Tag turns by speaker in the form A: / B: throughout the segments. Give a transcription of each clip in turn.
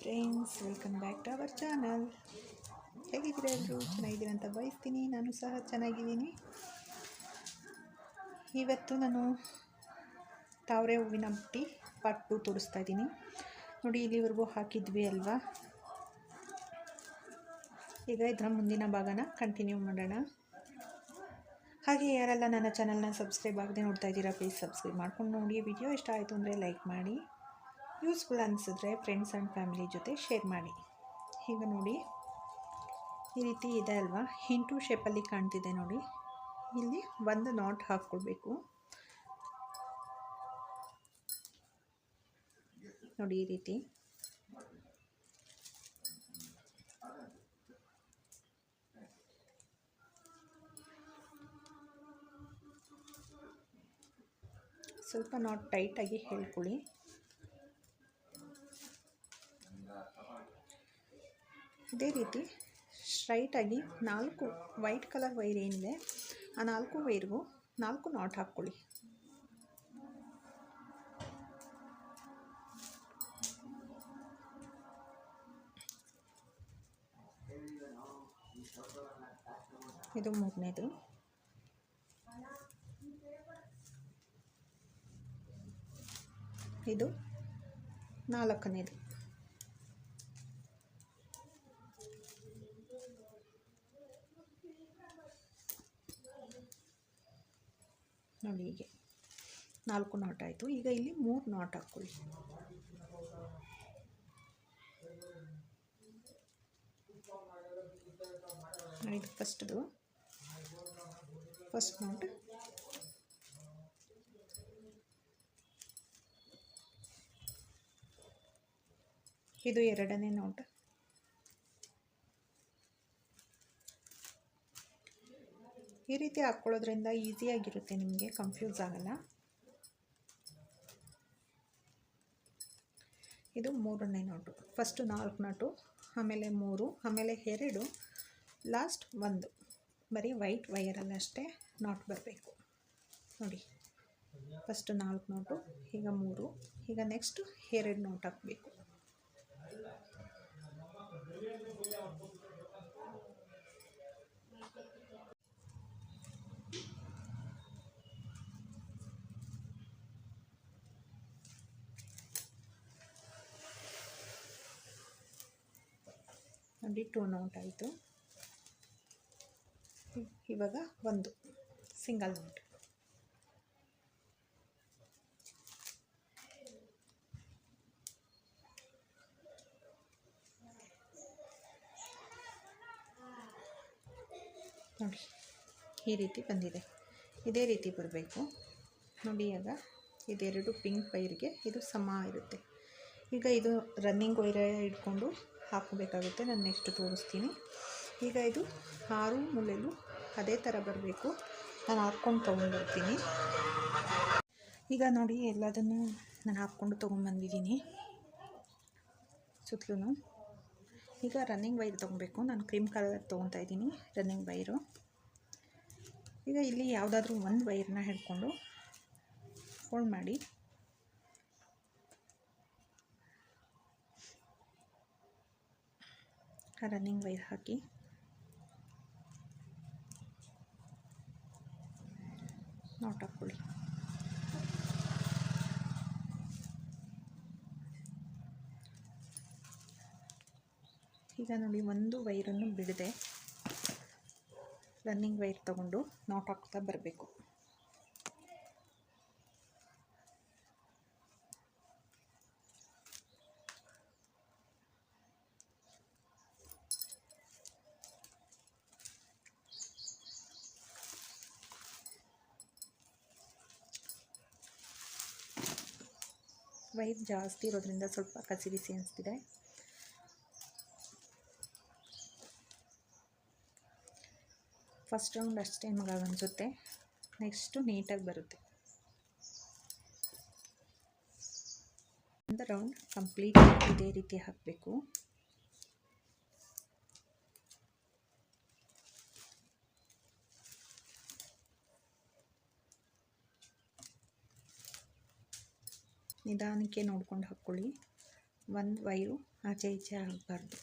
A: Friends welcome back to our channel ಹೇಗಿದ್ದೀರಾ ಎಲ್ಲರೂ ಚೆನ್ನಾಗಿದ್ದೀರಾ ಅಂತ ಬಯಸ್ತೀನಿ. ನಾನು ಸಹ ಚೆನ್ನಾಗಿದ್ದೀನಿ. ಇವತ್ತು ನಾನು ತಾವರೆ ಹೂವಿನ ಬುಟ್ಟಿ ಪಾರ್ಟ್ ಟು ತೋರಿಸ್ತಾ ಇದ್ದೀನಿ. ನೋಡಿ, ಇಲ್ಲಿವರೆಗೂ ಹಾಕಿದ್ವಿ ಅಲ್ವಾ? ಈಗ ಇದರ ಮುಂದಿನ ಭಾಗನ ಕಂಟಿನ್ಯೂ ಮಾಡೋಣ. ಹಾಗೆ ಯಾರೆಲ್ಲ ನನ್ನ ಚಾನಲ್ನ ಸಬ್ಸ್ಕ್ರೈಬ್ ಆಗದೆ ನೋಡ್ತಾ ಇದ್ದೀರಾ ಪ್ಲೀಸ್ ಸಬ್ಸ್ಕ್ರೈಬ್ ಮಾಡ್ಕೊಂಡು ನೋಡಿ. ವಿಡಿಯೋ ಇಷ್ಟ ಆಯಿತು ಅಂದರೆ ಲೈಕ್ ಮಾಡಿ. ಯೂಸ್ಫುಲ್ ಅನಿಸಿದ್ರೆ ಫ್ರೆಂಡ್ಸ್ ಆ್ಯಂಡ್ ಫ್ಯಾಮಿಲಿ ಜೊತೆ ಶೇರ್ ಮಾಡಿ. ಈಗ ನೋಡಿ, ಈ ರೀತಿ ಇದೆ ಅಲ್ವಾ? ಇಂಟು ಶೇಪಲ್ಲಿ ಕಾಣ್ತಿದೆ ನೋಡಿ. ಇಲ್ಲಿ ಒಂದು ನಾಟ್ ಹಾಕ್ಕೊಳ್ಬೇಕು ನೋಡಿ ಈ ರೀತಿ. ಸ್ವಲ್ಪ ನಾಟ್ ಟೈಟಾಗಿ ಹೇಳ್ಕೊಳ್ಳಿ. ಇದೇ ರೀತಿ ಸ್ಟ್ರೈಟಾಗಿ ನಾಲ್ಕು ವೈಟ್ ಕಲರ್ ವೈರ್ ಏನಿದೆ, ಆ ನಾಲ್ಕು ವೈರ್ಗೂ ನಾಲ್ಕು ನಾಟ್ ಹಾಕ್ಕೊಳ್ಳಿ. ಇದು ಮೂರನೇದು. ಇದು ನಾಲ್ಕನೇದು. ನೋಡಿ ಹೀಗೆ. ನಾಲ್ಕು ನಾಟ್ ಆಯಿತು. ಈಗ ಇಲ್ಲಿ ಮೂರು ನಾಟ್ ಹಾಕ್ಕೊಳ್ಳಿ. ಇದು ಫಸ್ಟ್ದು. First not. ಇದು ಎರಡನೇ ನೋಟ್. ಈ ರೀತಿ ಹಾಕ್ಕೊಳ್ಳೋದ್ರಿಂದ ಈಸಿಯಾಗಿರುತ್ತೆ ನಿಮಗೆ ಕನ್ಫ್ಯೂಸ್ ಆಗಲ್ಲ. ಇದು ಮೂರನೇ ನೋಟು ಫಸ್ಟು ನಾಲ್ಕು ನಾಟು ಆಮೇಲೆ ಮೂರು, ಆಮೇಲೆ ಎರಡು ಲಾಸ್ಟ್ ಒಂದು. ಬರೀ ವೈಟ್ ವೈಯರಲ್ಲಿ ಅಷ್ಟೇ ನಾಟ್ ಬರಬೇಕು. ನೋಡಿ. ಫಸ್ಟು ನಾಲ್ಕು ನೋಟು ಈಗ ಮೂರು, ಈಗ ನೆಕ್ಸ್ಟು ಎರಡು ನೋಟ್ ಹಾಕಬೇಕು. ನೋಡಿ ಟೂ ನೋಟ್ ಆಯಿತು. ಇವಾಗ ಒಂದು ಸಿಂಗಲ್ ನೋಟ್ ನೋಡಿ, ಈ ರೀತಿ ಬಂದಿದೆ. ಇದೇ ರೀತಿ ಬರಬೇಕು. ನೋಡಿ ಆಗ ಇದೆರಡು ಪಿಂಕ್ ವೈರ್ಗೆ ಇದು ಸಮ ಇರುತ್ತೆ. ಈಗ ಇದು ರನ್ನಿಂಗ್ ವೈರ ಇಟ್ಕೊಂಡು ಹಾಕಬೇಕಾಗುತ್ತೆ ನಾನು ನೆಕ್ಸ್ಟ್ ತೋರಿಸ್ತೀನಿ. ಈಗ ಇದು ಆರು ಮೂಲೆಯಲ್ಲೂ ಅದೇ ಥರ ಬರಬೇಕು. ನಾನು ಹಾಕ್ಕೊಂಡು ತೊಗೊಂಡ್ಬರ್ತೀನಿ. ಈಗ ನೋಡಿ ಎಲ್ಲದನ್ನು ನಾನು ಹಾಕ್ಕೊಂಡು ತೊಗೊಂಬಂದಿದ್ದೀನಿ ಸುತ್ತಲೂ ಈಗ ರನ್ನಿಂಗ್ ವೈರ್ ತೊಗೊಬೇಕು. ನಾನು ಕ್ರೀಮ್ ಕಲರ್ ತೊಗೊತಾ ಇದ್ದೀನಿ ರನ್ನಿಂಗ್ ವೈರು ಈಗ ಇಲ್ಲಿ ಯಾವುದಾದ್ರೂ ಒಂದು ವೈರ್ನ ಹಿಡ್ಕೊಂಡು ಫೋಲ್ಡ್ ಮಾಡಿ. Running wire hockey. ನಾಟ್ ಹಾಕ್ಕೊಳ್ಳಿ. ಈಗ ನೋಡಿ ಒಂದು ವೈರನ್ನು ಬಿಡದೆ ರನ್ನಿಂಗ್ ವೈರ್ ತಗೊಂಡು ನಾಟ್ ಹಾಕ್ತಾ ಬರಬೇಕು. ಜಾಸ್ತಿ ಇರೋದ್ರಿಂದ ಸ್ವಲ್ಪ ಕಸಿ ಬಿಸಿ ಅನಿಸ್ತಿದೆ. ಫಸ್ಟ್ ರೌಂಡ್ ಅಷ್ಟೇ ಮಗ ಅನಿಸುತ್ತೆ. ನೆಕ್ಸ್ಟು ನೀಟಾಗಿ ಬರುತ್ತೆ. ಒಂದು ರೌಂಡ್ ಕಂಪ್ಲೀಟ್ ಇದೇ ರೀತಿ ಹಾಕಬೇಕು. ನಿಧಾನಕ್ಕೆ ನೋಡ್ಕೊಂಡು ಹಾಕ್ಕೊಳ್ಳಿ. ಒಂದು ವೈರು ಆಚೆ ಈಚೆ ಆಗಬಾರ್ದು.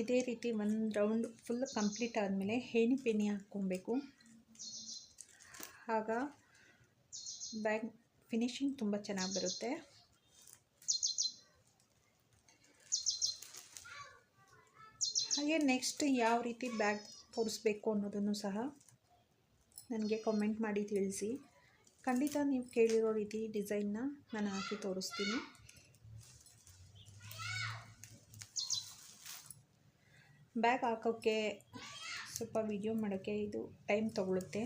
A: ಇದೇ ರೀತಿ ಒಂದು ರೌಂಡ್ ಫುಲ್ ಕಂಪ್ಲೀಟ್ ಆದಮೇಲೆ ಹೇಣಿ ಪೇಣಿ ಹಾಕ್ಕೊಬೇಕು. ಆಗ ಬ್ಯಾಗ್ ಫಿನಿಶಿಂಗ್ ತುಂಬ ಚೆನ್ನಾಗಿ ಬರುತ್ತೆ. ಹಾಗೆ ನೆಕ್ಸ್ಟ್ ಯಾವ ರೀತಿ ಬ್ಯಾಗ್ ತೋರಿಸ್ಬೇಕು ಅನ್ನೋದನ್ನು ಸಹ ನನಗೆ ಕಮೆಂಟ್ ಮಾಡಿ ತಿಳಿಸಿ. ಖಂಡಿತ ನೀವು ಕೇಳಿರೋ ರೀತಿ ಡಿಸೈನ್ನ ನಾನು ಹಾಕಿ ತೋರಿಸ್ತೀನಿ. ಬ್ಯಾಗ್ ಹಾಕೋಕ್ಕೆ ಸ್ವಲ್ಪ ವಿಡಿಯೋ ಮಾಡೋಕ್ಕೆ ಇದು ಟೈಮ್ ತಗೊಳುತ್ತೆ.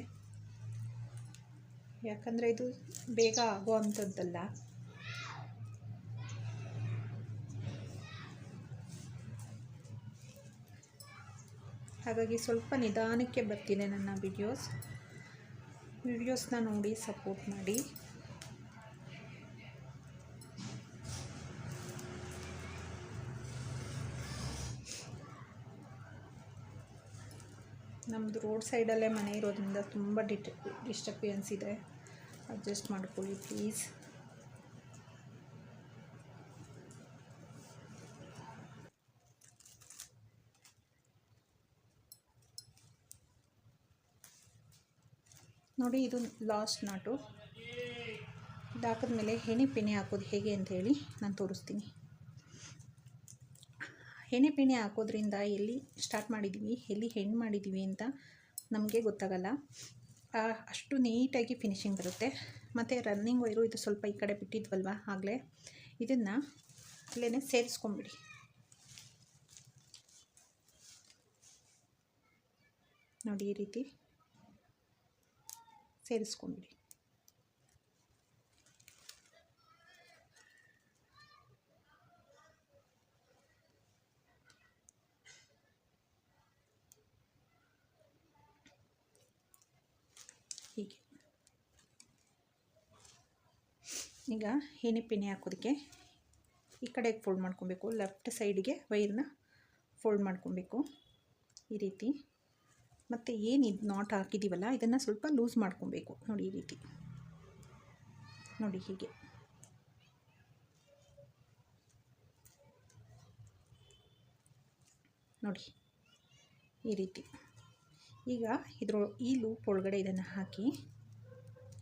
A: ಯಾಕಂದರೆ ಇದು ಬೇಗ ಆಗೋ ಅಂಥದ್ದಲ್ಲ ಹಾಗಾಗಿ ಸ್ವಲ್ಪ ನಿಧಾನಕ್ಕೆ ಬರ್ತಿದೆ ನನ್ನ ವಿಡಿಯೋಸ್ ವಿಡಿಯೋಸ್ನ ನೋಡಿ ಸಪೋರ್ಟ್ ಮಾಡಿ. ನಮ್ಮದು ರೋಡ್ ಸೈಡಲ್ಲೇ ಮನೆ ಇರೋದ್ರಿಂದ ತುಂಬ ಡಿಟ್ ಡಿಸ್ಟರ್ಬೆನ್ಸ್ ಇದೆ. ಅಡ್ಜಸ್ಟ್ ಮಾಡ್ಕೊಳ್ಳಿ ಪ್ಲೀಸ್ ನೋಡಿ, ಇದು ಲಾಸ್ಟ್ ನಾಟು. ಇದು ಹಾಕಿದ್ಮೇಲೆ ಹೆಣೆ ಪೆಣೆ ಹಾಕೋದು ಹೇಗೆ ಅಂತ ಹೇಳಿ ನಾನು ತೋರಿಸ್ತೀನಿ. ಹೆಣೆ ಪೆಣೆ ಹಾಕೋದ್ರಿಂದ ಎಲ್ಲಿ ಸ್ಟಾರ್ಟ್ ಮಾಡಿದ್ದೀವಿ ಎಲ್ಲಿ ಹೆಣ್ಣು ಮಾಡಿದ್ದೀವಿ ಅಂತ ನಮಗೆ ಗೊತ್ತಾಗಲ್ಲ. ಅಷ್ಟು ನೀಟಾಗಿ ಫಿನಿಶಿಂಗ್ ಬರುತ್ತೆ. ಮತ್ತು ರನ್ನಿಂಗ್ ವೈರು ಇದು ಸ್ವಲ್ಪ ಈ ಕಡೆ ಬಿಟ್ಟಿದ್ವಲ್ವ ಆಗಲೇ? ಇದನ್ನು ಇಲ್ಲೇ ಸೇರಿಸ್ಕೊಂಬಿಡಿ. ನೋಡಿ ಈ ರೀತಿ. ಸೇರಿಸ್ಕೊಂಬಿಡಿ. ಹೀಗೆ. ಈಗ ಏನೇ ಪಿಣೆ ಹಾಕೋದಕ್ಕೆ ಈ ಕಡೆಗೆ ಫೋಲ್ಡ್ ಮಾಡ್ಕೊಬೇಕು. ಲೆಫ್ಟ್ ಸೈಡ್ಗೆ ವೈರ್ನ ಫೋಲ್ಡ್ ಮಾಡ್ಕೊಬೇಕು. ಈ ರೀತಿ. ಮತ್ತು ಏನು ಇದು ನಾಟ್ ಹಾಕಿದ್ದೀವಲ್ಲ ಇದನ್ನು ಸ್ವಲ್ಪ ಲೂಸ್ ಮಾಡ್ಕೊಬೇಕು. ನೋಡಿ ಈ ರೀತಿ. ನೋಡಿ ಹೀಗೆ. ನೋಡಿ ಈ ರೀತಿ. ಈಗ ಇದ್ರ, ಈ ಲೂಪ್ ಒಳಗಡೆ ಇದನ್ನು ಹಾಕಿ,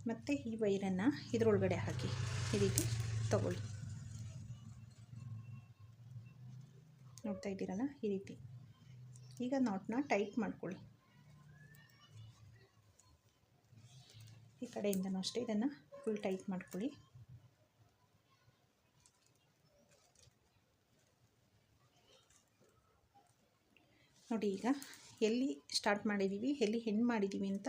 A: ಮತ್ತು ಈ ವೈರನ್ನು ಇದರೊಳಗಡೆ ಹಾಕಿ. ಈ ರೀತಿ ತಗೊಳ್ಳಿ. ನೋಡ್ತಾ ಇದ್ದೀರಲ್ಲ ಈ ರೀತಿ. ಈಗ ನಾಟ್ನ ಟೈಟ್ ಮಾಡ್ಕೊಳ್ಳಿ. ಈ ಕಡೆಯಿಂದನೂ ಅಷ್ಟೇ, ಇದನ್ನು ಫುಲ್ ಟೈಟ್ ಮಾಡ್ಕೊಳ್ಳಿ. ನೋಡಿ ಈಗ ಎಲ್ಲಿ ಸ್ಟಾರ್ಟ್ ಮಾಡಿದ್ದೀವಿ ಎಲ್ಲಿ ಹೆಣ್ಣು ಮಾಡಿದ್ದೀವಿ ಅಂತ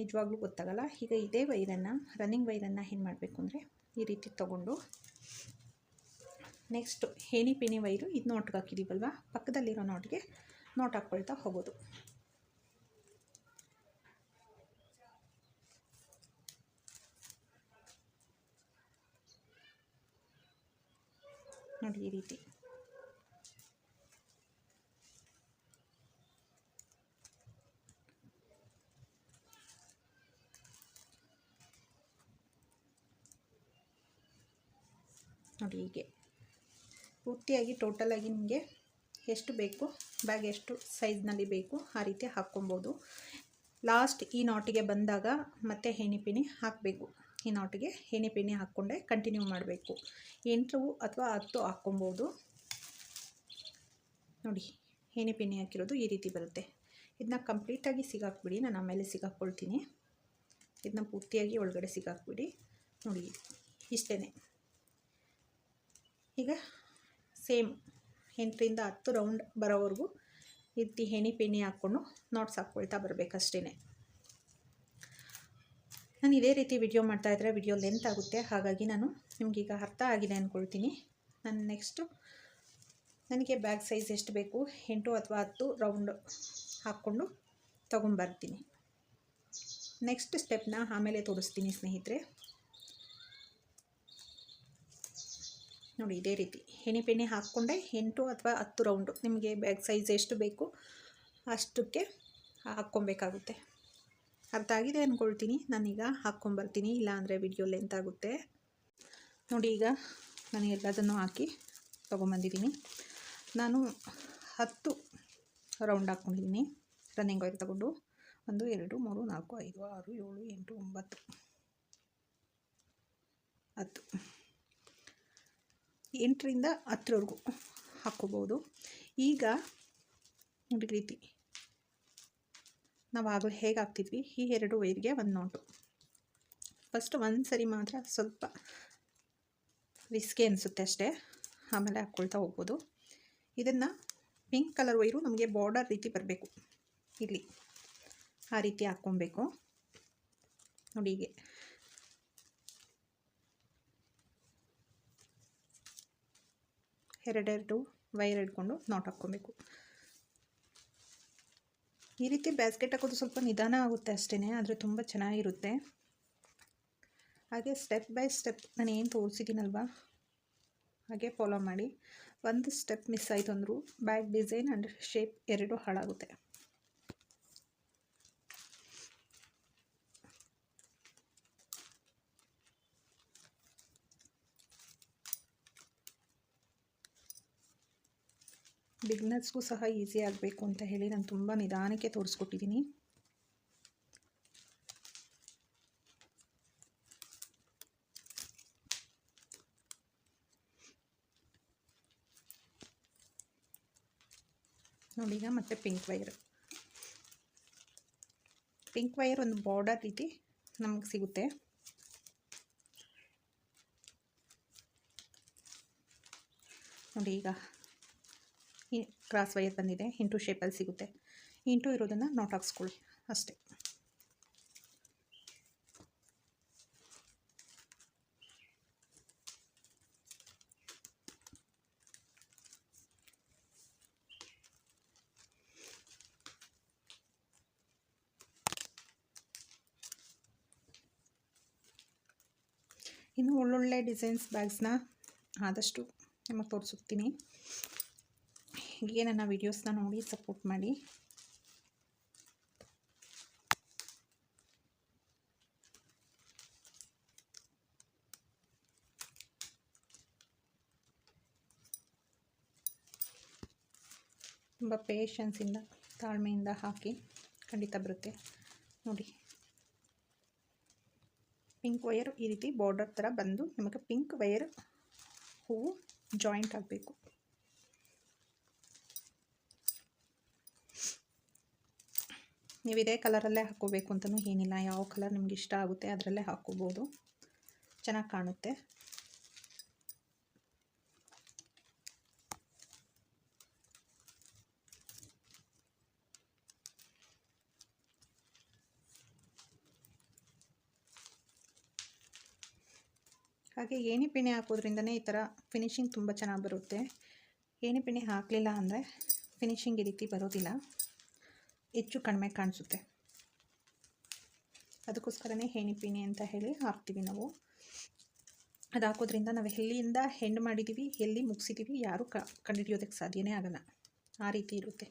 A: ನಿಜವಾಗ್ಲೂ ಗೊತ್ತಾಗಲ್ಲ. ಈಗ ಇದೇ ವೈರನ್ನು ರನ್ನಿಂಗ್ ವೈರನ್ನು ಏನು ಮಾಡಬೇಕು ಅಂದರೆ ಈ ರೀತಿ ತಗೊಂಡು ನೆಕ್ಸ್ಟ್ ಹೇಣಿ ಪೇಣಿ ವೈರು ಇದು ನೋಟ್ಗೆ ಹಾಕಿದ್ದೀವಲ್ವ ಪಕ್ಕದಲ್ಲಿರೋ ನೋಟ್ಗೆ ನೋಟ್ ಹಾಕ್ಕೊಳ್ತಾ ಹೋಗೋದು. ನೋಡಿ ಈ ರೀತಿ. ನೋಡಿ ಹೀಗೆ. ಪೂರ್ತಿಯಾಗಿ ಟೋಟಲಾಗಿ ನಿಮಗೆ ಎಷ್ಟು ಬೇಕು ಬ್ಯಾಗ್ ಎಷ್ಟು ಸೈಜ್ನಲ್ಲಿ ಬೇಕು ಆ ರೀತಿ ಹಾಕ್ಕೊಬೋದು. ಲಾಸ್ಟ್ ಈ ನಾಟಿಗೆ ಬಂದಾಗ ಮತ್ತೆ ಹೆಣಿಪಿಣಿ ಹಾಕಬೇಕು. ಈ ನಾಟಿಗೆ ಹೆಣಿಪಿಣಿ ಹಾಕ್ಕೊಂಡೆ ಕಂಟಿನ್ಯೂ ಮಾಡಬೇಕು. ಎಂಟು ಅಥವಾ ಹತ್ತು ಹಾಕ್ಕೊಬೋದು. ನೋಡಿ ಹೆಣಿಪಿಣಿ ಹಾಕಿರೋದು ಈ ರೀತಿ ಬರುತ್ತೆ. ಇದನ್ನ ಕಂಪ್ಲೀಟಾಗಿ ಸಿಗಾಕ್ಬಿಡಿ, ನಾನು ಆಮೇಲೆ ಸಿಗಾಕ್ಕೊಳ್ತೀನಿ ಇದನ್ನ ಪೂರ್ತಿಯಾಗಿ ಒಳಗಡೆ ಸಿಗಾಕ್ಬಿಡಿ. ನೋಡಿ ಇಷ್ಟೇ ಈಗ ಸೇಮ್ ಎಂಟರಿಂದ ಹತ್ತು ರೌಂಡ್ ಬರೋವರೆಗೂ ಹೆಣೆ ಹೆಣಿ ಪೆಣಿ ಹಾಕ್ಕೊಂಡು ನೋಟ್ಸ್ ಹಾಕ್ಕೊಳ್ತಾ ಬರಬೇಕಷ್ಟೇ ನಾನು ಇದೇ ರೀತಿ ವಿಡಿಯೋ ಮಾಡ್ತಾಯಿದ್ರೆ ವಿಡಿಯೋ ಲೆಂತ್ ಆಗುತ್ತೆ. ಹಾಗಾಗಿ ನಾನು ನಿಮಗೀಗ ಅರ್ಥ ಆಗಿದೆ ಅಂದ್ಕೊಳ್ತೀನಿ ನಾನು ನೆಕ್ಸ್ಟು ನನಗೆ ಬ್ಯಾಗ್ ಸೈಜ್ ಎಷ್ಟು ಬೇಕು? ಎಂಟು ಅಥವಾ ಹತ್ತು ರೌಂಡ್ ಹಾಕ್ಕೊಂಡು ತೊಗೊಂಬರ್ತೀನಿ. ನೆಕ್ಸ್ಟ್ ಸ್ಟೆಪ್ನ ಆಮೇಲೆ ತೋರಿಸ್ತೀನಿ ಸ್ನೇಹಿತರೆ. ನೋಡಿ, ಇದೇ ರೀತಿ. ಹೆಣಿ ಪೆಣಿ ಹಾಕ್ಕೊಂಡೆ. ಎಂಟು ಅಥವಾ ಹತ್ತು ರೌಂಡು ನಿಮಗೆ ಬ್ಯಾಗ್ ಸೈಜ್ ಎಷ್ಟು ಬೇಕು ಅಷ್ಟಕ್ಕೆ ಹಾಕ್ಕೊಬೇಕಾಗುತ್ತೆ. ಅರ್ಥ ಆಗಿದೆ ಅಂದ್ಕೊಳ್ತೀನಿ ನಾನೀಗ ಹಾಕ್ಕೊಂಬರ್ತೀನಿ. ಇಲ್ಲಾಂದರೆ ವಿಡಿಯೋ ಲೆಂತ್ ಆಗುತ್ತೆ. ನೋಡಿ ಈಗ ನಾನು ಎಲ್ಲದನ್ನು ಹಾಕಿ ತೊಗೊಂಬಂದಿದ್ದೀನಿ. ನಾನು ಹತ್ತು ರೌಂಡ್ ಹಾಕ್ಕೊಂಡಿದ್ದೀನಿ. ರನ್ನಿಂಗ್ ಆಯಿಲ್ ತಗೊಂಡು. ಒಂದು, ಎರಡು, ಮೂರು, ನಾಲ್ಕು, ಐದು, ಆರು, ಏಳು, ಎಂಟು, ಒಂಬತ್ತು. ಹತ್ತು. ಎಂಟರಿಂದ ಹತ್ತರವರೆಗೂ ಹಾಕ್ಕೋಬೋದು. ಈಗ ನೋಡಿ ರೀತಿ. ನಾವು ಆಗಲೇ ಹೇಗೆ ಹಾಕ್ತಿದ್ವಿ? ಈ ಎರಡು ವೈರ್ಗೆ ಒಂದು ನೋಟು. ಫಸ್ಟ್ ಒಂದು ಸರಿ ಮಾತ್ರ ಸ್ವಲ್ಪ ರಿಸ್ಕಿ ಅನಿಸುತ್ತೆ ಅಷ್ಟೇ. ಆಮೇಲೆ ಹಾಕ್ಕೊಳ್ತಾ ಹೋಗ್ಬೋದು. ಇದನ್ನು ಪಿಂಕ್ ಕಲರ್ ವೈರು ನಮಗೆ ಬಾರ್ಡರ್ ರೀತಿ ಬರಬೇಕು. ಇಲ್ಲಿ ಆ ರೀತಿ ಹಾಕ್ಕೊಬೇಕು. ನೋಡಿ ಹೀಗೆ. ಎರಡೆರಡು ವೈರ್ ಹಿಡ್ಕೊಂಡು ನಾಟ್ ಹಾಕ್ಕೊಬೇಕು. ಈ ರೀತಿ ಬ್ಯಾಸ್ಕೆಟ್ ಹಾಕೋದು ಸ್ವಲ್ಪ ನಿಧಾನ ಆಗುತ್ತೆ ಅಷ್ಟೇ ಆದರೆ ತುಂಬ ಚೆನ್ನಾಗಿರುತ್ತೆ. ಹಾಗೆ ಸ್ಟೆಪ್ ಬೈ ಸ್ಟೆಪ್ ನಾನು ಏನು ತೋರಿಸಿದ್ದೀನಲ್ವ? ಹಾಗೆ ಫಾಲೋ ಮಾಡಿ. ಒಂದು ಸ್ಟೆಪ್ ಮಿಸ್ ಆಯಿತು ಅಂದರೂ ಬ್ಯಾಕ್ ಡಿಸೈನ್ ಆ್ಯಂಡ್ ಶೇಪ್ ಎರಡೂ ಹಾಳಾಗುತ್ತೆ. ಬಿಗ್ನರ್ಸ್ಗೂ ಸಹ ಈಸಿ ಆಗಬೇಕು ಅಂತ ಹೇಳಿ ನಾನು ತುಂಬ ನಿಧಾನಕ್ಕೆ ತೋರಿಸ್ಕೊಟ್ಟಿದ್ದೀನಿ. ನೋಡಿ, ಈಗ ಮತ್ತೆ ಪಿಂಕ್ ವೈರ್. ಪಿಂಕ್ ವೈರ್ ಒಂದು ಬಾರ್ಡರ್ ರೀತಿ ನಮಗೆ ಸಿಗುತ್ತೆ. ನೋಡಿ, ಈಗ ಕ್ರಾಸ್ ವೈರ್ ಬಂದಿದೆ. ಇಂಟು ಶೇಪಲ್ಲಿ ಸಿಗುತ್ತೆ. ಇಂಟು ಇರೋದನ್ನು ನೋಟ್ ಹಾಕ್ಸ್ಕೊಳ್ಳಿ ಅಷ್ಟೇ. ಇನ್ನು ಒಳ್ಳೊಳ್ಳೆ ಡಿಸೈನ್ಸ್ ಬ್ಯಾಗ್ಸ್ನ ಆದಷ್ಟು ನಿಮಗೆ ತೋರಿಸುತ್ತೀನಿ. ಹೀಗೆ ನನ್ನ ವೀಡಿಯೋಸ್ನ ನೋಡಿ ಸಪೋರ್ಟ್ ಮಾಡಿ. ತುಂಬ ಪೇಷನ್ಸಿಂದ ತಾಳ್ಮೆಯಿಂದ ಹಾಕಿ ಖಂಡಿತ ಬರುತ್ತೆ. ನೋಡಿ. ಪಿಂಕ್ ವೈರ್ ಈ ರೀತಿ ಬಾರ್ಡರ್ ಥರ ಬಂದು ನಿಮಗೆ ಪಿಂಕ್ ವೈರ್ ಹೂವು ಜಾಯಿಂಟ್ ಆಗಬೇಕು. ನೀವು ಇದೇ ಕಲರಲ್ಲೇ ಹಾಕ್ಕೋಬೇಕು ಅಂತಲೂ ಏನಿಲ್ಲ. ಯಾವ ಕಲರ್ ನಿಮ್ಗೆ ಇಷ್ಟ ಆಗುತ್ತೆ ಅದರಲ್ಲೇ ಹಾಕ್ಕೋಬೋದು. ಚೆನ್ನಾಗಿ ಕಾಣುತ್ತೆ. ಹಾಗೆ ಏಣಿ ಪಿಣೆ ಹಾಕೋದ್ರಿಂದನೇ ಈ ಥರ ಫಿನಿಶಿಂಗ್ ತುಂಬ ಚೆನ್ನಾಗಿ ಬರುತ್ತೆ. ಏಣಿ ಪಿಣೆ ಹಾಕಲಿಲ್ಲ ಅಂದರೆ ಫಿನಿಶಿಂಗ್ ಈ ರೀತಿ ಬರೋದಿಲ್ಲ. ಹೆಚ್ಚು ಕಡಿಮೆ ಕಾಣಿಸುತ್ತೆ. ಅದಕ್ಕೋಸ್ಕರನೇ ಹೇಣಿಪೀಣಿ ಪಿಣಿ ಅಂತ ಹೇಳಿ ಹಾಕ್ತೀವಿ ನಾವು. ಅದು ಹಾಕೋದ್ರಿಂದ ನಾವು ಎಲ್ಲಿಯಿಂದ ಹೆಂಡ್ ಮಾಡಿದ್ದೀವಿ ಎಲ್ಲಿ ಮುಗಿಸಿದ್ದೀವಿ ಯಾರೂ ಕ ಕಂಡುಹಿಡಿಯೋದಕ್ಕೆ ಸಾಧ್ಯನೇ ಆಗಲ್ಲ. ಆ ರೀತಿ ಇರುತ್ತೆ.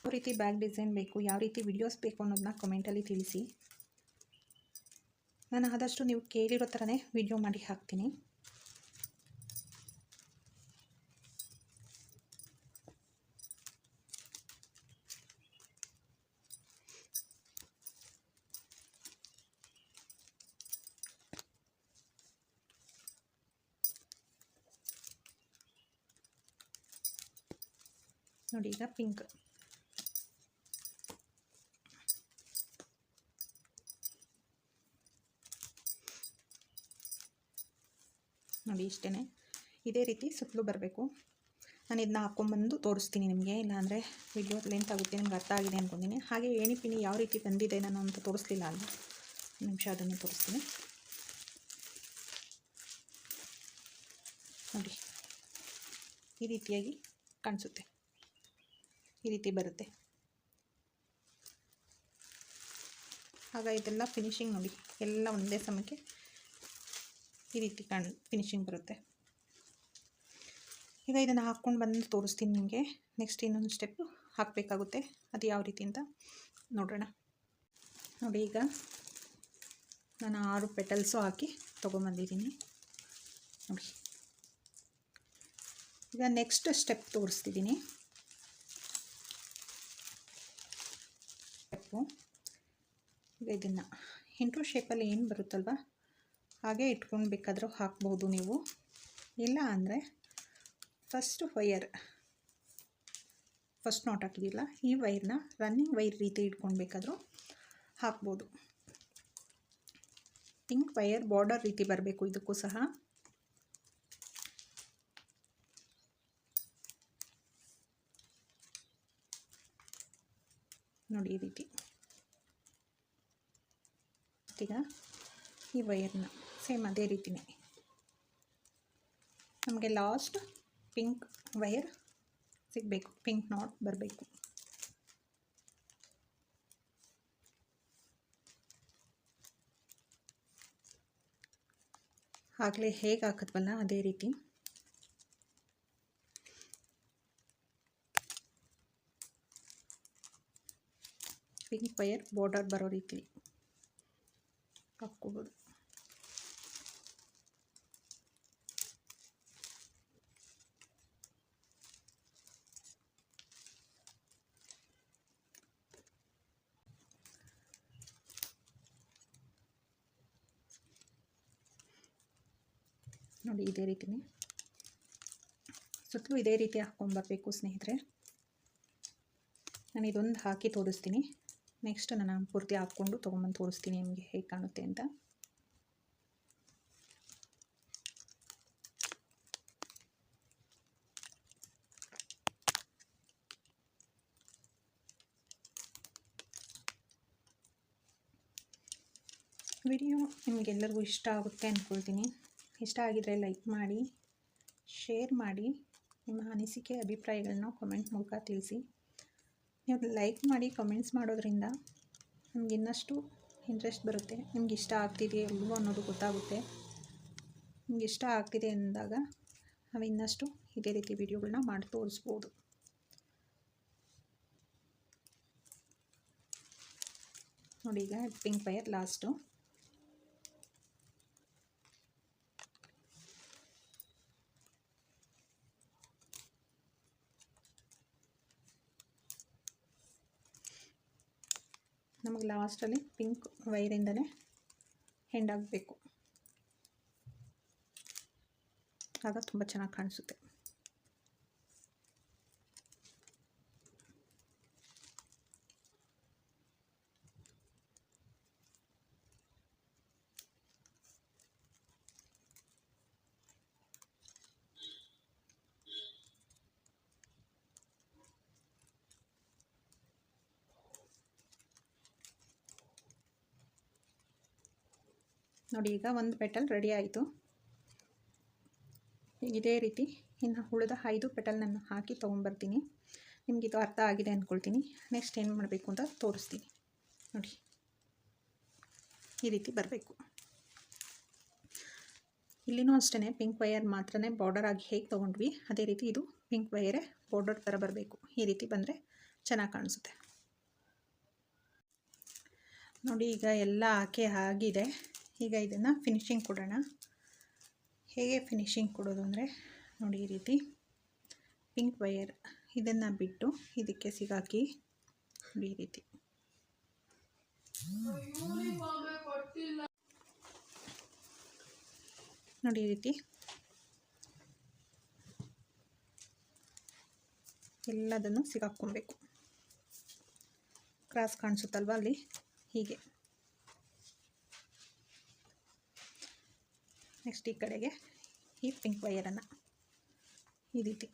A: ಯಾವ ರೀತಿ ಬ್ಯಾಗ್ ಡಿಸೈನ್ ಬೇಕು, ಯಾವ ರೀತಿ ವಿಡಿಯೋಸ್ ಬೇಕು ಅನ್ನೋದನ್ನ ಕಮೆಂಟಲ್ಲಿ ತಿಳಿಸಿ. ನಾನು ಆದಷ್ಟು ನೀವು ಕೇಳಿರೋ ಥರನೇ ವಿಡಿಯೋ ಮಾಡಿ ಹಾಕ್ತೀನಿ. ನೋಡಿ ಈಗ ಪಿಂಕ್. ನೋಡಿ ಇಷ್ಟೇ ಇದೇ ರೀತಿ ಸುತ್ತಲೂ ಬರಬೇಕು. ನಾನು ಇದನ್ನ ಹಾಕ್ಕೊಂಬಂದು ತೋರಿಸ್ತೀನಿ ನಿಮಗೆ. ಇಲ್ಲಾಂದರೆ ವಿಡಿಯೋ ಲೆಂತ್ ಆಗುತ್ತೆ, ನಿಮ್ಗೆ ಅರ್ಥ ಆಗಿದೆ ಅಂದ್ಕೊಂಡಿನಿ ಹಾಗೆ ಏಣಿ ಪಿಣಿ ಯಾವ ರೀತಿ ಬಂದಿದೆ ನಾನು ಅಂತ ತೋರಿಸ್ಲಿಲ್ಲ ಅಲ್ಲ ನಿಮಿಷ ಅದನ್ನು ತೋರಿಸ್ತೀನಿ. ನೋಡಿ, ಈ ರೀತಿಯಾಗಿ ಕಾಣಿಸುತ್ತೆ. ಈ ರೀತಿ ಬರುತ್ತೆ. ಆಗ ಇದೆಲ್ಲ ಫಿನಿಶಿಂಗ್ ನೋಡಿ. ಎಲ್ಲ ಒಂದೇ ಸಮಯಕ್ಕೆ ಈ ರೀತಿ ಕಾಣ್ ಫಿನಿಶಿಂಗ್ ಬರುತ್ತೆ. ಈಗ ಇದನ್ನು ಹಾಕ್ಕೊಂಡು ಬಂದು ತೋರಿಸ್ತೀನಿ ನಿಮಗೆ. ನೆಕ್ಸ್ಟ್ ಇನ್ನೊಂದು ಸ್ಟೆಪ್ ಹಾಕಬೇಕಾಗುತ್ತೆ. ಅದು ಯಾವ ರೀತಿ ಅಂತ ನೋಡೋಣ. ನೋಡಿ ಈಗ ನಾನು ಆರು ಪೆಟಲ್ಸು ಹಾಕಿ ತೊಗೊಂಬಂದಿದ್ದೀನಿ. ನೋಡಿ. ಈಗ ನೆಕ್ಸ್ಟ್ ಸ್ಟೆಪ್ ತೋರಿಸ್ತಿದ್ದೀನಿ. ಸ್ಟೆಪ್ಪು ಈಗ ಇದನ್ನು ಇಂಟು ಶೇಪಲ್ಲಿ ಏನು ಬರುತ್ತಲ್ವ? ಹಾಗೆ ಇಟ್ಕೊಂಡು ಬೇಕಾದರೂ ಹಾಕ್ಬೋದು ನೀವು. ಇಲ್ಲ ಅಂದರೆ ಫಸ್ಟ್ ವೈಯರ್ ಫಸ್ಟ್ ನಾಟ್ ಹಾಕಿದಿಲ್ಲ ಈ ವೈರ್ನ ರನ್ನಿಂಗ್ ವೈರ್ ರೀತಿ ಇಟ್ಕೊಂಡು ಬೇಕಾದರೂ ಹಾಕ್ಬೋದು. ಪಿಂಕ್ ವೈಯರ್ ಬಾರ್ಡರ್ ರೀತಿ ಬರಬೇಕು ಇದಕ್ಕೂ ಸಹ. ನೋಡಿ ಈ ರೀತಿ. ಈಗ ಈ ವೈರ್ನ ಸೇಮ್ ಅದೇ ರೀತಿನೇ. ನಮಗೆ ಲಾಸ್ಟ್ ಪಿಂಕ್ ವೈರ್ ಸಿಗಬೇಕು, ಪಿಂಕ್ ನಾಟ್ ಬರಬೇಕು. ಆಗಲೇ ಹೇಗೆ ಹಾಕಿದ್ವಲ್ಲ ಅದೇ ರೀತಿ. ಪಿಂಕ್ ವೈರ್ ಬಾರ್ಡರ್ ಬರೋ ರೀತಿ ಹಾಕ್ಕೋಬೋದು. ನೋಡಿ ಇದೇ ರೀತಿನೇ. ಸುತ್ತಲೂ ಇದೇ ರೀತಿ ಹಾಕ್ಕೊಂಬರ್ಬೇಕು ಸ್ನೇಹಿತರೆ. ನಾನು ಇದೊಂದು ಹಾಕಿ ತೋರಿಸ್ತೀನಿ. ನೆಕ್ಸ್ಟ್ ನಾನು ಪೂರ್ತಿ ಹಾಕ್ಕೊಂಡು ತೊಗೊಂಬಂದು ತೋರಿಸ್ತೀನಿ ನಿಮಗೆ ಹೇಗೆ ಕಾಣುತ್ತೆ ಅಂತ. ವಿಡಿಯೋ ನಿಮಗೆಲ್ಲರಿಗೂ ಇಷ್ಟ ಆಗುತ್ತೆ ಅಂದ್ಕೊಳ್ತೀನಿ. ಇಷ್ಟ ಆಗಿದರೆ ಲೈಕ್ ಮಾಡಿ ಶೇರ್ ಮಾಡಿ ನಿಮ್ಮ ಅನಿಸಿಕೆ, ಅಭಿಪ್ರಾಯಗಳನ್ನ ಕಮೆಂಟ್ ಮೂಲಕ ತಿಳಿಸಿ. ನೀವು ಲೈಕ್ ಮಾಡಿ ಕಮೆಂಟ್ಸ್ ಮಾಡೋದ್ರಿಂದ ನಮ್ಗೆ ಇನ್ನಷ್ಟು ಇಂಟ್ರೆಸ್ಟ್ ಬರುತ್ತೆ. ನಿಮ್ಗೆ ಇಷ್ಟ ಆಗ್ತಿದೆ ಅಲ್ವೋ ಅನ್ನೋದು ಗೊತ್ತಾಗುತ್ತೆ. ನಿಮ್ಗೆ ಇಷ್ಟ ಆಗ್ತಿದೆ ಅಂದಾಗ ನಾವು ಇನ್ನಷ್ಟು ಇದೇ ರೀತಿ ವಿಡಿಯೋಗಳನ್ನ ಮಾಡಿ ತೋರಿಸ್ಬೋದು. ನೋಡಿ ಈಗ ಪಿಂಕ್ ವೈರ್ ಲಾಸ್ಟು ನಮಗೆ ಲಾಸ್ಟಲ್ಲಿ ಪಿಂಕ್ ವೈರಿಂದನೇ ಹೆಂಡಾಗಬೇಕು ಆಗ ತುಂಬ ಚೆನ್ನಾಗಿ ಕಾಣಿಸುತ್ತೆ. ನೋಡಿ, ಈಗ ಒಂದು ಪೆಟಲ್ ರೆಡಿ ಆಯಿತು. ಇದೇ ರೀತಿ ಇನ್ನು ಉಳಿದ ಐದು ಪೆಟಲ್ ನಾನು ಹಾಕಿ ತೊಗೊಂಬರ್ತೀನಿ ನಿಮಗೆ ಇದು ಅರ್ಥ ಆಗಿದೆ ಅಂದ್ಕೊಳ್ತೀನಿ ನೆಕ್ಸ್ಟ್ ಏನು ಮಾಡಬೇಕು ಅಂತ ತೋರಿಸ್ತೀನಿ. ನೋಡಿ, ಈ ರೀತಿ ಬರಬೇಕು. ಇಲ್ಲಿನೂ ಅಷ್ಟೇ ಪಿಂಕ್ ವೈಯರ್ ಮಾತ್ರನೇ ಬಾರ್ಡರ್ ಆಗಿ ಹೇಗೆ ತೊಗೊಂಡ್ವಿ, ಅದೇ ರೀತಿ ಇದು ಪಿಂಕ್ ವೈಯರೇ ಬಾರ್ಡರ್ ಥರ ಬರಬೇಕು. ಈ ರೀತಿ ಬಂದರೆ ಚೆನ್ನಾಗಿ ಕಾಣಿಸುತ್ತೆ. ನೋಡಿ, ಈಗ ಎಲ್ಲ ಹಾಕಿ ಆಗಿದೆ. ಈಗ ಇದನ್ನು ಫಿನಿಶಿಂಗ್ ಕೊಡೋಣ. ಹೇಗೆ ಫಿನಿಶಿಂಗ್ ಕೊಡೋದು ಅಂದರೆ, ನೋಡಿ ಈ ರೀತಿ. ಪಿಂಕ್ ವೈಯರ್ ಇದನ್ನು ಬಿಟ್ಟು ಇದಕ್ಕೆ ಸಿಗಾಕಿ ಈ ರೀತಿ. ನೋಡಿ ಈ ರೀತಿ. ಎಲ್ಲದನ್ನು ಸಿಗಾಕ್ಕೊಬೇಕು. ಕ್ರಾಸ್ ಕಾಣಿಸುತ್ತಲ್ವ ಅಲ್ಲಿ? ಹೀಗೆ. ನೆಕ್ಸ್ಟ್ ಈ ಕಡೆಗೆ ಈ ಪಿಂಕ್ ವೈಯರನ್ನು ಈ ರೀತಿ.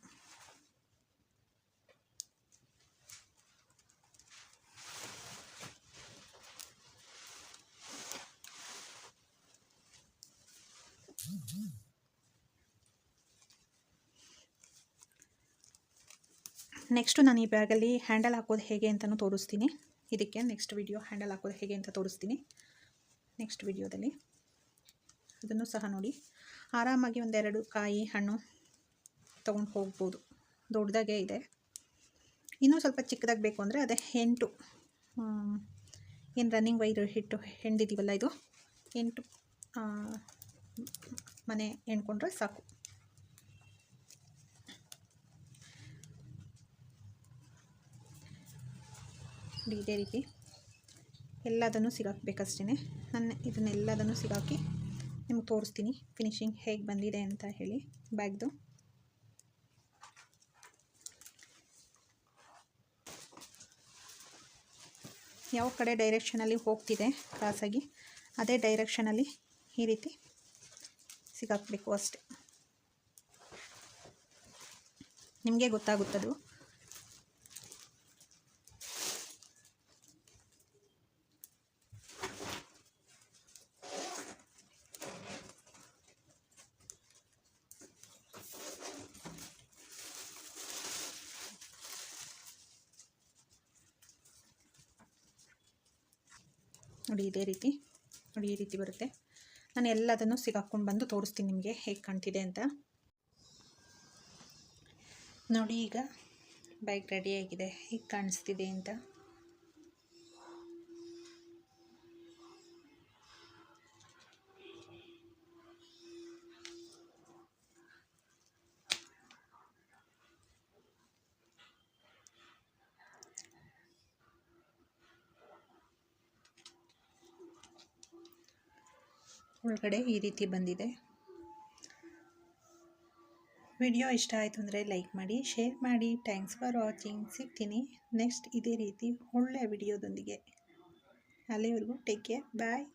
A: ನೆಕ್ಸ್ಟು ನಾನು ಈ ಬ್ಯಾಗಲ್ಲಿ ಹ್ಯಾಂಡಲ್ ಹಾಕೋದು ಹೇಗೆ ಅಂತಲೂ ತೋರಿಸ್ತೀನಿ. ಇದಕ್ಕೆ ನೆಕ್ಸ್ಟ್ ವಿಡಿಯೋ ಹ್ಯಾಂಡಲ್ ಹಾಕೋದು ಹೇಗೆ ಅಂತ ತೋರಿಸ್ತೀನಿ. ನೆಕ್ಸ್ಟ್ ವಿಡಿಯೋದಲ್ಲಿ ಅದನ್ನು ಸಹ ನೋಡಿ. ಆರಾಮಾಗಿ ಒಂದೆರಡು ಕಾಯಿ ಹಣ್ಣು ತೊಗೊಂಡು ಹೋಗ್ಬೋದು. ದೊಡ್ಡದಾಗೇ ಇದೆ. ಇನ್ನೂ ಸ್ವಲ್ಪ ಚಿಕ್ಕದಾಗಿ ಬೇಕು ಅಂದರೆ ಅದೇ ಎಂಟು. ಏನು ರನ್ನಿಂಗ್ ವೈರ್ ಹಿಟ್ಟು ಹೆಣ್ದಿದ್ದೀವಲ್ಲ ಇದು? ಎಂಟು ಮನೆ ಎಣ್ಕೊಂಡ್ರೆ ಸಾಕು. ಇದೇ ರೀತಿ. ಎಲ್ಲದನ್ನು ಸಿಗಾಕಬೇಕಷ್ಟೇ ನಾನು ಇದನ್ನೆಲ್ಲದನ್ನು ಸಿಗಾಕಿ ನಿಮ್ಗೆ ತೋರಿಸ್ತೀನಿ. ಫಿನಿಶಿಂಗ್ ಹೇಗೆ ಬಂದಿದೆ ಅಂತ ಹೇಳಿ ಬ್ಯಾಗ್ದು. ಯಾವ ಕಡೆ ಡೈರೆಕ್ಷನಲ್ಲಿ ಹೋಗ್ತಿದೆ ಕ್ರಾಸಾಗಿ ಅದೇ ಡೈರೆಕ್ಷನಲ್ಲಿ ಈ ರೀತಿ ಸಿಗಾಕಬೇಕು ಅಷ್ಟೆ. ನಿಮಗೆ ಗೊತ್ತಾಗುತ್ತದು ನೋಡಿ ಇದೇ ರೀತಿ ನೋಡಿ ಈ ರೀತಿ ಬರುತ್ತೆ. ನಾನು ಎಲ್ಲದನ್ನು ಸಿಗಾಕ್ಕೊಂಡು ಬಂದು ತೋರಿಸ್ತೀನಿ ನಿಮಗೆ ಹೇಗೆ ಕಾಣ್ತಿದೆ ಅಂತ. ನೋಡಿ ಈಗ ಬೈಕ್ ರೆಡಿಯಾಗಿದೆ ಹೇಗೆ ಕಾಣಿಸ್ತಿದೆ ಅಂತ. ಒಳಗಡೆ ಈ ರೀತಿ ಬಂದಿದೆ. ವಿಡಿಯೋ ಇಷ್ಟ ಆಯಿತು ಅಂದರೆ ಲೈಕ್ ಮಾಡಿ, ಶೇರ್ ಮಾಡಿ. ಥ್ಯಾಂಕ್ಸ್ ಫಾರ್ ವಾಚಿಂಗ್ ಸಿಗ್ತೀನಿ ನೆಕ್ಸ್ಟ್ ಇದೇ ರೀತಿ ಒಳ್ಳೆಯ ವಿಡಿಯೋದೊಂದಿಗೆ. ಅಲ್ಲಿವರೆಗೂ ಟೇಕ್ ಕೇರ್ ಬಾಯ್